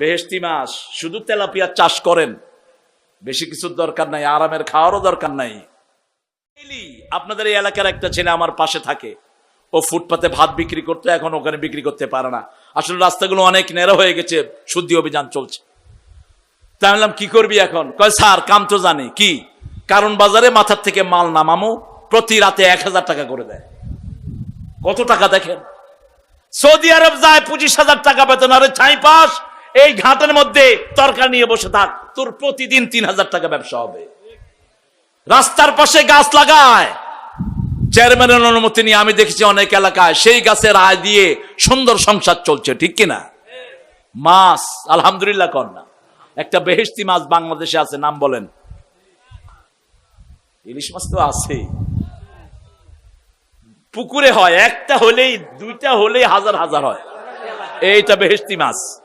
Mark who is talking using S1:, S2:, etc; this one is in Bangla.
S1: বেহেস্তি মাস, শুধু তেলাপিয়া চাষ করেন। বেশি কিছুর দরকার নাই, আরামের খাওয়ারও দরকার নাই। আপনাদের এই এলাকার একটা ছেলে আমার পাশে থাকে। ও ফুটপাতে ভাত বিক্রি করতে, এখন ওখানে বিক্রি করতে পারে না। আসলে রাস্তাগুলো অনেক নেড়া হয়ে গেছে, শুদ্ধি অভিযান চলছে। তাই বললাম, কি করবি এখন? কয়, স্যার, কাম তো জানি। কি? কারণ বাজারে মাথার থেকে মাল নামামো, প্রতি রাতে এক হাজার টাকা করে দেয়। কত টাকা দেখেন? সৌদি আরব যায়, পঁচিশ হাজার টাকা বেতন। আরে, ছাই পাস এই ঘাটের মধ্যে তরকারি নিয়ে বসে থাক। তোর প্রতিদিন তিন হাজার টাকা ব্যবসা হবে। রাস্তার পাশে গাছ লাগায়। চেয়ারম্যানের অনুমতি নিয়ে আমি দেখেছি অনেক এলাকায় সেই গাছের আয় দিয়ে সুন্দর সংসার চলছে, ঠিক কিনা? মাছ, আলহামদুলিল্লাহ কর না। একটা বেহেস্তি মাছ বাংলাদেশে আছে, নাম বলেন। ইলিশ মাছ তো আছে। পুকুরে হয়, একটা হলেই, দুইটা হলেই হাজার হাজার হয়। এইটা বেহেস্তি মাছ।